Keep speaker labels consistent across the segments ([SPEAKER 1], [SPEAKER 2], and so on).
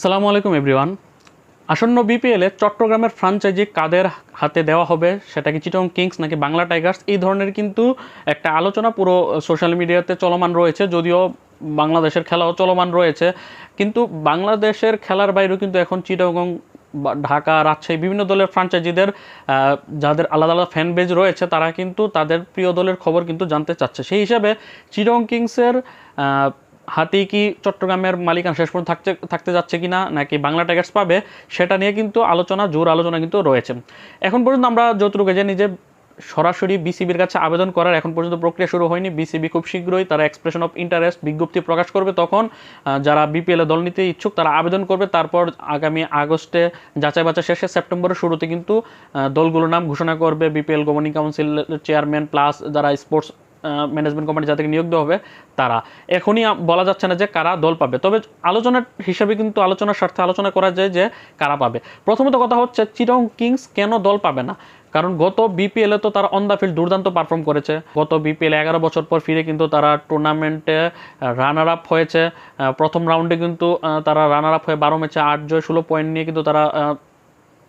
[SPEAKER 1] সালামু আলাইকুম, এভরিওয়ান। আসন্ন বিপিএলে চট্টগ্রামের ফ্রাঞ্চাইজি কাদের হাতে দেওয়া হবে, সেটা কি চিটং কিংস নাকি বাংলা টাইগার্স, এই ধরনের কিন্তু একটা আলোচনা পুরো সোশ্যাল মিডিয়াতে চলমান রয়েছে, যদিও বাংলাদেশের খেলাও চলমান রয়েছে। কিন্তু বাংলাদেশের খেলার বাইরেও কিন্তু এখন চিটগং ঢাকা, রাজশাহী বিভিন্ন দলের ফ্রাঞ্চাইজিদের যাদের আলাদা আলাদা ফ্যান বেজ রয়েছে, তারা কিন্তু তাদের প্রিয় দলের খবর কিন্তু জানতে চাচ্ছে। সেই হিসাবে চিটং কিংসের হাতেই কি চট্টগ্রামের মালিকানা শেষ পর্যন্ত থাকতে থাকতে যাচ্ছে কি না নাকি বাংলা টাইগার্স পাবে, সেটা নিয়ে কিন্তু আলোচনা, জোর আলোচনা কিন্তু রয়েছে। এখন পর্যন্ত আমরা যতটুকু জানি যে সরাসরি বিসিবির কাছে আবেদন করার এখন পর্যন্ত প্রক্রিয়া শুরু হয়নি। বিসিবি খুব শীঘ্রই তারা এক্সপ্রেশন অফ ইন্টারেস্ট বিজ্ঞপ্তি প্রকাশ করবে তখন যারা বিপিএলে দল নিতে ইচ্ছুক তারা আবেদন করবে। তারপর আগামী আগস্টে, যাচাই বাছাই শেষে সেপ্টেম্বরের শুরুতে কিন্তু দলগুলোর নাম ঘোষণা করবে। BPL governing council chairman plus যারা স্পোর্টস ম্যানেজমেন্ট কোম্পানি যাদেরকে নিয়োগ দেওয়া হবে, তারা। এখনই বলা যাচ্ছে না যে কারা দল পাবে। তবে আলোচনার হিসাবে কিন্তু আলোচনার স্বার্থে আলোচনা করা যায় যে কারা পাবে। প্রথমত কথা হচ্ছে চিরং কিংস কেন দল পাবে না? কারণ গত বিপিএলে তো তারা অন দ্য ফিল্ড দুর্দান্ত পারফর্ম করেছে। গত বিপিএলে এগারো বছর পর ফিরে কিন্তু তারা টুর্নামেন্টে রানার আপ হয়েছে। প্রথম রাউন্ডে কিন্তু তারা রানার আপ হয়ে বারো ম্যাচে আট জয়, ষোলো পয়েন্ট নিয়ে কিন্তু তারা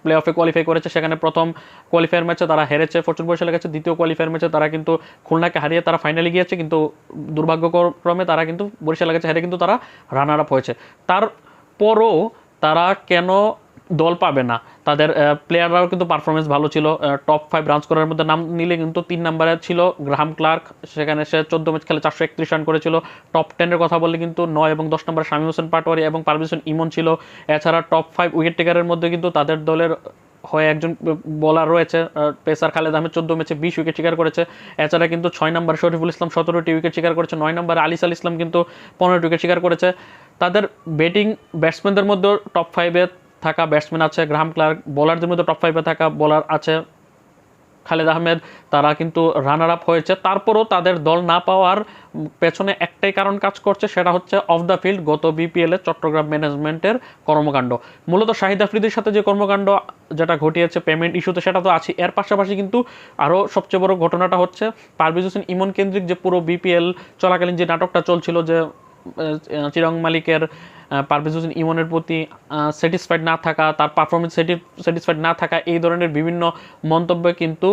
[SPEAKER 1] প্লে অফে কোয়ালিফাই করেছে, সেখানে প্রথম কোয়ালিফায়ার ম্যাচে তারা হেরেছে। ফরচুন বরিশালের কাছে দ্বিতীয় কোয়ালিফায়ার ম্যাচে তারা কিন্তু খুলনাকে হারিয়ে তারা ফাইনালে গিয়েছে, কিন্তু দুর্ভাগ্যক্রমে তারা কিন্তু বরিশালের কাছে হেরে কিন্তু তারা রানার আপ হয়েছে। তারপরও তারা কেন দল পাবে না। তাদের প্লেয়াররাও কিন্তু পারফরমেন্স ভালো ছিল টপ ফাইভ রান স্কোরের মধ্যে নাম নিলে কিন্তু তিন নম্বরে ছিল গ্রাহাম ক্লার্ক সেখানে সে চোদ্দ ম্যাচ খেলে চারশো একত্রিশ রান করেছিল। টপ টেনের কথা বললে কিন্তু নয় এবং দশ নম্বরে শামীম হোসেন পাটোয়ারি এবং হোসেন ইমন ছিল। এছাড়া টপ ফাইভ উইকেট টেকারের মধ্যে কিন্তু তাদের দলের হয়ে একজন বলার রয়েছে পেসার খালেদ আহমেদ, চোদ্দ ম্যাচে বিশ উইকেট শিকার করেছে। এছাড়া কিন্তু ছয় নম্বর শরীফুল ইসলাম সতেরোটি উইকেট শিকার করেছে, নয় নম্বরে আলিস আল ইসলাম কিন্তু পনেরোটি উইকেট শিকার করেছে। তাদের ব্যাটিং ব্যাটসম্যানদের মধ্যেও টপ ফাইভে থাকা ব্যাটসম্যান আছে গ্রাহাম ক্লার্ক বোলারদের মধ্যে টপ ফাইভে থাকা বোলার আছে খালেদ আহমেদ, তারা কিন্তু রানার আপ হয়েছে। তারপরও তাদের দল না পাওয়ার পেছনে একটাই কারণ কাজ করছে, সেটা হচ্ছে অফ দ্য ফিল্ড গত বিপিএলে চট্টগ্রাম ম্যানেজমেন্টের কর্মকাণ্ড। মূলত শাহিদ আফ্রিদির সাথে যে কর্মকাণ্ড যেটা ঘটিয়েছে পেমেন্ট ইস্যুতে সেটা তো আছে এর পাশাপাশি কিন্তু আরও সবচেয়ে বড় ঘটনাটা হচ্ছে, পারভেজ হোসেন ইমন কেন্দ্রিক যে পুরো বিপিএল চলাকালীন যে নাটকটা চলছিল যে চিরং মালিকের পারভেজ হোসেন ইমনের প্রতি স্যাটিসফাইড না থাকা, তার পারফরমেন্স স্যাটিসফাইড না থাকা, এই ধরনের বিভিন্ন মন্তব্যে কিন্তু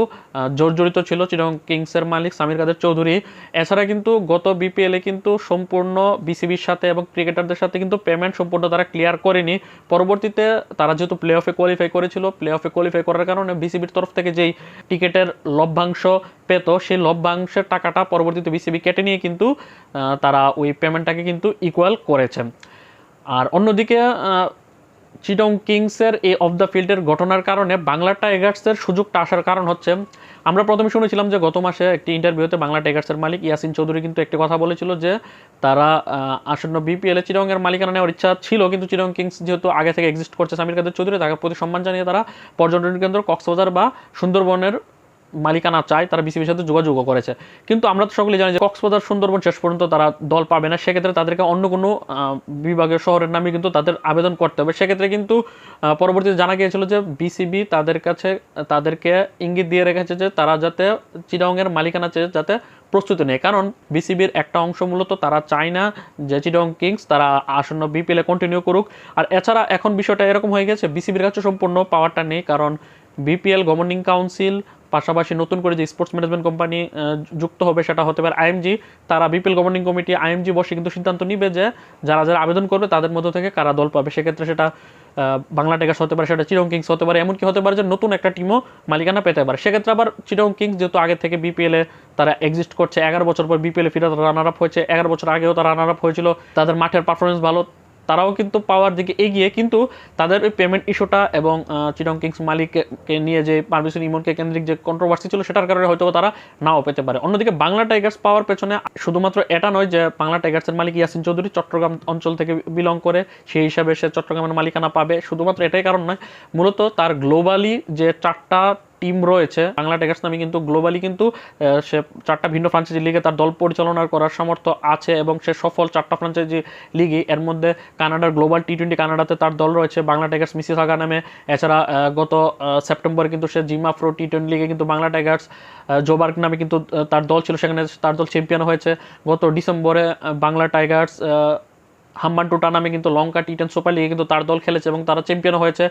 [SPEAKER 1] জর্জরিত ছিল চিরং কিংসের মালিক সামির কাদের চৌধুরী। এছাড়া কিন্তু গত বিপিএলে কিন্তু সম্পূর্ণ বিসিবির সাথে এবং ক্রিকেটারদের সাথে কিন্তু পেমেন্ট সম্পূর্ণ তারা ক্লিয়ার করেনি। পরবর্তীতে তারা যেহেতু প্লে অফে কোয়ালিফাই করেছিল প্লে অফে কোয়ালিফাই করার কারণে বিসিবির তরফ থেকে যেই টিকিটের লভ্যাংশ পেত, সেই লভ্যাংশের টাকাটা পরবর্তীতে বিসিবি কেটে নিয়ে কিন্তু তারা ওই পেমেন্টটাকে কিন্তু ইকুয়াল করেছে। আর অন্যদিকে চিটং কিংসের এই অফ দ্য ফিল্ডের ঘটনার কারণে বাংলা টাইগার্সের সুযোগটা আসার কারণ হচ্ছে, আমরা প্রথমে শুনেছিলাম যে গত মাসে একটি ইন্টারভিউতে বাংলা টাইগার্সের মালিক ইয়াসিন চৌধুরী কিন্তু একটি কথা বলেছিল যে তারা আসন্ন বিপিএলে চিরঙ্গের মালিকানা নেওয়ার ইচ্ছা ছিল, কিন্তু চিরং কিংস যেহেতু আগে থেকে এক্সিস্ট করছে, সামির কাদের চৌধুরী, তাকে প্রতি সম্মান জানিয়ে তারা পর্যটন কেন্দ্র কক্সবাজার বা সুন্দরবনের মালিকানা চায়, তারা বিসিবির সাথে যোগাযোগও করেছে। কিন্তু আমরা তো সকলেই জানি যে কক্সবাজার, সুন্দরবন শেষ পর্যন্ত তারা দল পাবে না। সেক্ষেত্রে তাদেরকে অন্য কোনো বিভাগের শহরের নামে কিন্তু তাদের আবেদন করতে হবে। সেক্ষেত্রে কিন্তু পরবর্তীতে জানা গিয়েছিল যে বিসিবি তাদের কাছে, তাদেরকে ইঙ্গিত দিয়ে রেখেছে যে তারা যাতে চিরাংয়ের মালিকানা চেয়ে যাতে প্রস্তুতি নেয়। কারণ বিসিবির একটা অংশ মূলত তারা চায় না যে চিডং কিংস তারা আসন্ন বিপিএলে কন্টিনিউ করুক। আর এছাড়া এখন বিষয়টা এরকম হয়ে গেছে, বিসিবির কাছে সম্পূর্ণ পাওয়ারটা নেই। কারণ বিপিএল গভর্নিং কাউন্সিল পাশাপাশি নতুন করে যে স্পোর্টস ম্যানেজমেন্ট কোম্পানি যুক্ত হবে সেটা হতে পারে আইএমজি তারা বিপিএল গভর্নিং কমিটি আইএমজি বসে কিন্তু সিদ্ধান্ত নিবে যে যারা যারা আবেদন করবে তাদের মধ্য থেকে কারা দল পাবে। সেক্ষেত্রে সেটা বাংলা টাইগার্স হতে পারে, সেটা চিরং কিংস হতে পারে, এমনকি হতে পারে যে নতুন একটা টিমও মালিকানা পেতে পারে। সেক্ষেত্রে আবার চিরং কিংস যেহেতু আগে থেকে বিপিএলে তারা এক্সিস্ট করছে, এগারো বছর পর বিপিএলে ফিরে রানার আপ হয়েছে, এগারো বছর আগেও তারা রানার আপ হয়েছিল, তাদের মাঠের পারফরমেন্স ভালো তারাও কিন্তু পাওয়ার দিকে এগিয়ে, কিন্তু তাদের ওই পেমেন্ট ইস্যুটা এবং চিটং কিংস মালিককে নিয়ে যে পারমিশন ইমনকে কেন্দ্রিক যে কন্ট্রোভার্সি ছিল সেটার কারণে হয়তো তারা নাও পেতে পারে। অন্যদিকে বাংলা টাইগার্স পাওয়ার পেছনে শুধুমাত্র এটা নয় যে বাংলা টাইগার্সের মালিক ইয়াসিন চৌধুরী চট্টগ্রাম অঞ্চল থেকে বিলং করে, সেই হিসাবে সে চট্টগ্রামের মালিকানা পাবে। শুধুমাত্র এটাই কারণ নয়, মূলত তার গ্লোবালি যে চারটা টিম রয়েছে। বাংলা টাইগার্স নামে কিন্তু গ্লোবালি কিন্তু সে চারটা ভিন্ন ফ্রাঞ্চাইজি লিগে তার দল পরিচালনা করার সামর্থ্য আছে এবং সে সফল চারটা ফ্রাঞ্চাইজি লিগে এর মধ্যে কানাডার গ্লোবাল টি টোয়েন্টি কানাডাতে তার দল রয়েছে, বাংলা টাইগার্স মিসি সাগা নামে। এছাড়া গত সেপ্টেম্বরে কিন্তু সে জিমা প্রো টি টোয়েন্টি লিগে কিন্তু বাংলা টাইগার্স জোবার্গ নামে কিন্তু তার দল ছিল। সেখানে তার দল চ্যাম্পিয়ন হয়েছে। গত ডিসেম্বরে বাংলা টাইগার্স আহ, হাম্বান্টুটা নামে কিন্তু লঙ্কা টি টেন সুপার লিগে কিন্তু তার দল খেলেছে এবং তারা চ্যাম্পিয়ন হয়েছে।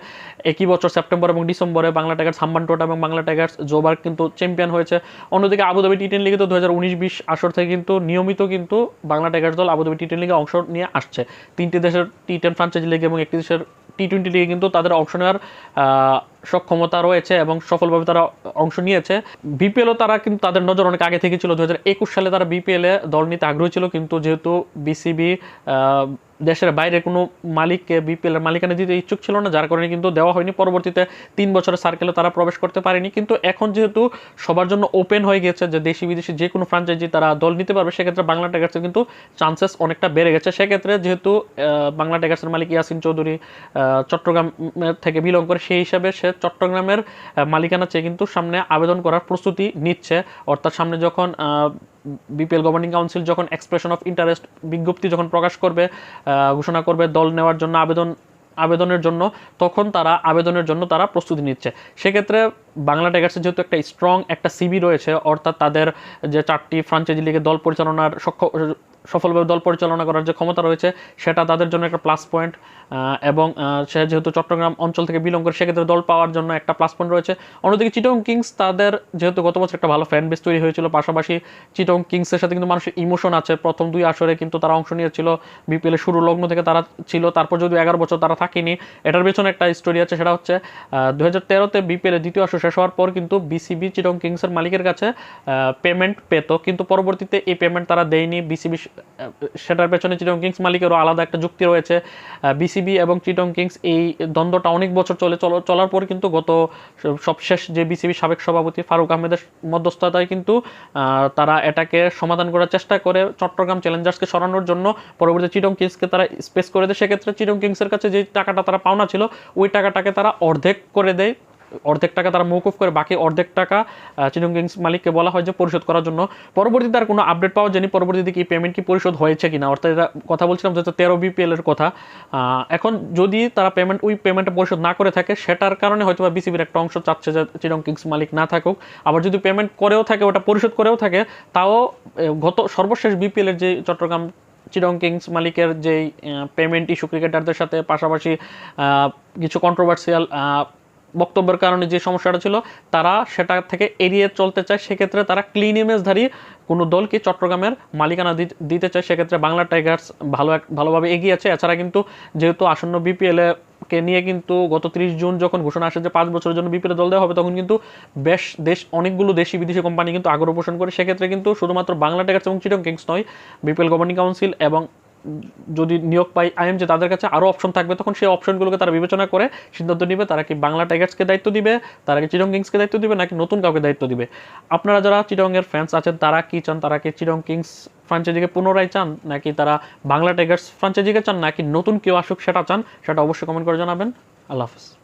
[SPEAKER 1] একই বছর সেপ্টেম্বর এবং ডিসেম্বরে বাংলা টাইগার্স হাম্বান্টোটা এবং বাংলা টাইগার্স জোবার কিন্তু চ্যাম্পিয়ন হয়েছে। অন্যদিকে আবুধাবি টি টেন লিগে তো দু হাজার উনিশ বিশ আসর থেকে কিন্তু নিয়মিত কিন্তু বাংলা টাইগার্স দল আবুধাবি টি টেন লিগে অংশ নিয়ে আসছে। তিনটি দেশের টি টেন ফ্রাঞ্চাইজি লিগ এবং একটি দেশের টি টোয়েন্টি লিগে কিন্তু তাদের অংশ নেওয়ার সক্ষমতা রয়েছে এবং সফলভাবে তারা অংশ নিয়েছে। বিপিএলও তারা কিন্তু তাদের নজর অনেক আগে থেকে ছিল। দু হাজার একুশ সালে তারা বিপিএলে দল নিতে আগ্রহী ছিল কিন্তু যেহেতু বিসিবি দেশের বাইরে কোনো মালিককে বিপিএল এর মালিকানা দিতে ইচ্ছুক ছিল না, যার কারণে কিন্তু দেওয়া হয়নি। পরবর্তীতে তিন বছরের সার্কেলে তারা প্রবেশ করতে পারেনি। কিন্তু এখন যেহেতু সবার জন্য ওপেন হয়ে গেছে যে দেশি বিদেশি যে কোনো ফ্রাঞ্চাইজি তারা দল নিতে পারবে, সেক্ষেত্রে বাংলা টাইগার্সের কিন্তু চান্সেস অনেকটা বেড়ে গেছে। সেক্ষেত্রে যেহেতু বাংলা টাইগার্সের মালিক ইয়াসিন চৌধুরী চট্টগ্রাম থেকে বিলং করে, সেই হিসাবে সে চট্টগ্রামের মালিকানা চেয়ে কিন্তু সামনে আবেদন করার প্রস্তুতি নিচ্ছে। অর্থাৎ সামনে যখন বিপিএল গভর্নিং কাউন্সিল যখন এক্সপ্রেশন অফ ইন্টারেস্ট বিজ্ঞপ্তি যখন প্রকাশ করবে ঘোষণা করবে দল নেওয়ার জন্য আবেদন, আবেদনের জন্য, তখন তারা আবেদনের জন্য তারা প্রস্তুতি নিচ্ছে। সেক্ষেত্রে বাংলা টাইগার্সের যেহেতু একটা স্ট্রং একটা সিবি রয়েছে, অর্থাৎ তাদের যে চারটি ফ্রাঞ্চাইজি লিগে দল পরিচালনার সফলভাবে দল পরিচালনা করার যে ক্ষমতা রয়েছে, সেটা তাদের জন্য একটা প্লাস পয়েন্ট এবং সে যেহেতু চট্টগ্রাম অঞ্চল থেকে বিলং করে, সেক্ষেত্রে দল পাওয়ার জন্য একটা প্লাস পয়েন্ট রয়েছে। অন্যদিকে চিটং কিংস তাদের যেহেতু গত বছর একটা ভালো ফ্যান বেস তৈরি হয়েছিল, পাশাপাশি চিটং কিংসের সাথে কিন্তু মানুষের ইমোশন আছে। প্রথম দুই আসরে কিন্তু তারা অংশ নিয়েছিল বিপিএল এর শুরু লগ্ন থেকে তারা ছিল, তারপর যদি এগারো বছর তারা থাকেনি, এটার পেছনে একটা স্টোরি আছে, সেটা হচ্ছে দু হাজার তেরোতে বিপিএল এর দ্বিতীয় আসর শেষ হওয়ার পর কিন্তু বিসিবি চিটং কিংসের মালিকের কাছে পেমেন্ট পেত, কিন্তু পরবর্তীতে এই পেমেন্ট তারা দেয়নি। বিসিবি সেটার পেছনে চিটং কিংস মালিকেরও আলাদা একটা যুক্তি রয়েছে। বিসিবি এবং চিটং কিংস এই দ্বন্দ্বটা অনেক বছর চলে, চল- চলার পর কিন্তু গত সবশেষ যে বিসিবি সাবেক সভাপতি ফারুক আহমেদের মধ্যস্থতায় কিন্তু তারা এটাকে সমাধান করার চেষ্টা করে চট্টগ্রাম চ্যালেঞ্জার্সকে সরানোর জন্য। পরবর্তী চিটং কিংসকে তারা স্পেস করে দেয়। সেক্ষেত্রে চিটং কিংসের কাছে যে টাকাটা তারা পাওনা ছিল, ওই টাকাটাকে তারা অর্ধেক করে দেয়। অর্ধেক টাকা তারা মৌকুফ করে, বাকি অর্ধেক টাকা চিটং কিংস মালিককে বলা হয় যে পরিশোধ করার জন্য। পরবর্তীতে আর কোনো আপডেট পাওয়া যায়নি। পরবর্তীতে কি পেমেন্ট কি পরিশোধ হয়েছে কিনা? অর্থাৎ এটা কথা বলছিলাম যে তেরো বিপিএল এর কথা। এখন যদি তারা পেমেন্ট ওই পেমেন্টটা পরিশোধ না করে থাকে, সেটার কারণে হয়তো বা বিসিবির একটা অংশ চাচ্ছে যে চিটং কিংস মালিক না থাকুক। আবার যদি পেমেন্ট করেও থাকে, ওটা পরিশোধ করেও থাকে, তাও গত সর্বশেষ বিপিএলের যে চট্টগ্রাম চিরং কিংস মালিকের যেই পেমেন্ট ইস্যু ক্রিকেটারদের সাথে পাশাপাশি কিছু কন্ট্রোভার্সিয়াল বক্তব্যের কারণে যে সমস্যাটা ছিল, তারা সেটা থেকে এড়িয়ে চলতে চায়। সেক্ষেত্রে তারা ক্লিন ইমেজধারী কোনো দলকে চট্টগ্রামের মালিকানা দিতে- চায়। সেক্ষেত্রে বাংলা টাইগার্স ভালো এক- ভালোভাবে এগিয়ে আছে। এছাড়া কিন্তু যেহেতু আসন্ন বিপিএল কে নিয়ে কিন্তু গত ত্রিশ জুন যখন ঘোষণা আসে যে পাঁচ বছরের জন্য বিপিএল দল দেওয়া হবে, তখন কিন্তু বেশ দেশ, অনেকগুলো দেশি বিদেশি কোম্পানি কিন্তু আগ্রহ পোষণ করে। সেক্ষেত্রে কিন্তু শুধুমাত্র বাংলা টাইগার্স এবং চিটং কিংস নয় বিপিএল গভর্নিং কাউন্সিল এবং যদি নিয়োগ পাই আইএমজে তাদের কাছে আরও অপশন থাকবে, তখন সেই অপশনগুলোকে তারা বিবেচনা করে সিদ্ধান্ত নিবে, তারা কি বাংলা টাইগার্সকে দায়িত্ব দিবে, তারা কি চিরং কিংসকে দায়িত্ব দিবে, নাকি নতুন কাউকে দায়িত্ব দিবে? আপনারা যারা চিরঙ্গের ফ্যান্স আছেন, তারা কি চান? তারা কি চিরং কিংস ফ্রাঞ্চাইজিকে পুনরায় চান, নাকি তারা বাংলা টাইগার্স ফ্রাঞ্চাইজিকে চান, নাকি নতুন কেউ আসুক সেটা চান, সেটা অবশ্যই কমেন্ট করে জানাবেন। আল্লাহ হাফিজ।